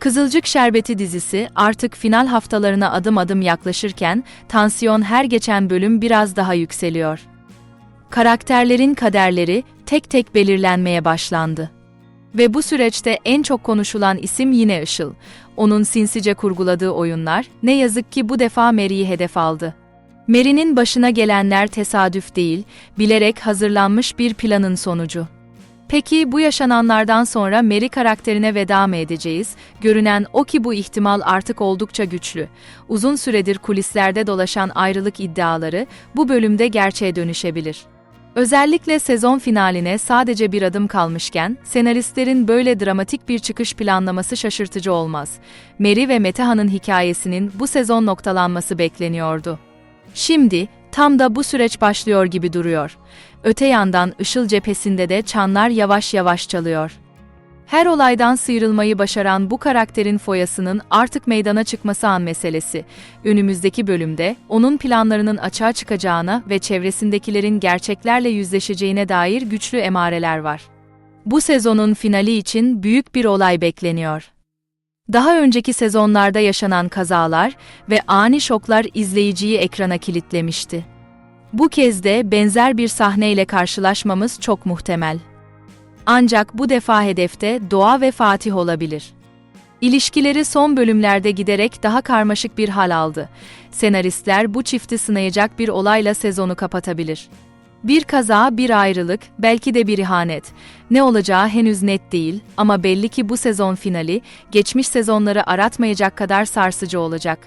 Kızılcık Şerbeti dizisi artık final haftalarına adım adım yaklaşırken tansiyon her geçen bölüm biraz daha yükseliyor. Karakterlerin kaderleri tek tek belirlenmeye başlandı. Ve bu süreçte en çok konuşulan isim yine Işıl. Onun sinsice kurguladığı oyunlar ne yazık ki bu defa Mary'i hedef aldı. Mary'nin başına gelenler tesadüf değil, bilerek hazırlanmış bir planın sonucu. Peki bu yaşananlardan sonra Mary karakterine veda mı edeceğiz? Görünen o ki bu ihtimal artık oldukça güçlü. Uzun süredir kulislerde dolaşan ayrılık iddiaları bu bölümde gerçeğe dönüşebilir. Özellikle sezon finaline sadece bir adım kalmışken, senaristlerin böyle dramatik bir çıkış planlaması şaşırtıcı olmaz. Mary ve Metehan'ın hikayesinin bu sezon noktalanması bekleniyordu. Şimdi, tam da bu süreç başlıyor gibi duruyor. Öte yandan Işıl cephesinde de çanlar yavaş yavaş çalıyor. Her olaydan sıyrılmayı başaran bu karakterin foyasının artık meydana çıkması an meselesi. Önümüzdeki bölümde onun planlarının açığa çıkacağına ve çevresindekilerin gerçeklerle yüzleşeceğine dair güçlü emareler var. Bu sezonun finali için büyük bir olay bekleniyor. Daha önceki sezonlarda yaşanan kazalar ve ani şoklar izleyiciyi ekrana kilitlemişti. Bu kez de benzer bir sahneyle karşılaşmamız çok muhtemel. Ancak bu defa hedefte Doğa ve Fatih olabilir. İlişkileri son bölümlerde giderek daha karmaşık bir hal aldı. Senaristler bu çifti sınayacak bir olayla sezonu kapatabilir. Bir kaza, bir ayrılık, belki de bir ihanet. Ne olacağı henüz net değil ama belli ki bu sezon finali, geçmiş sezonları aratmayacak kadar sarsıcı olacak.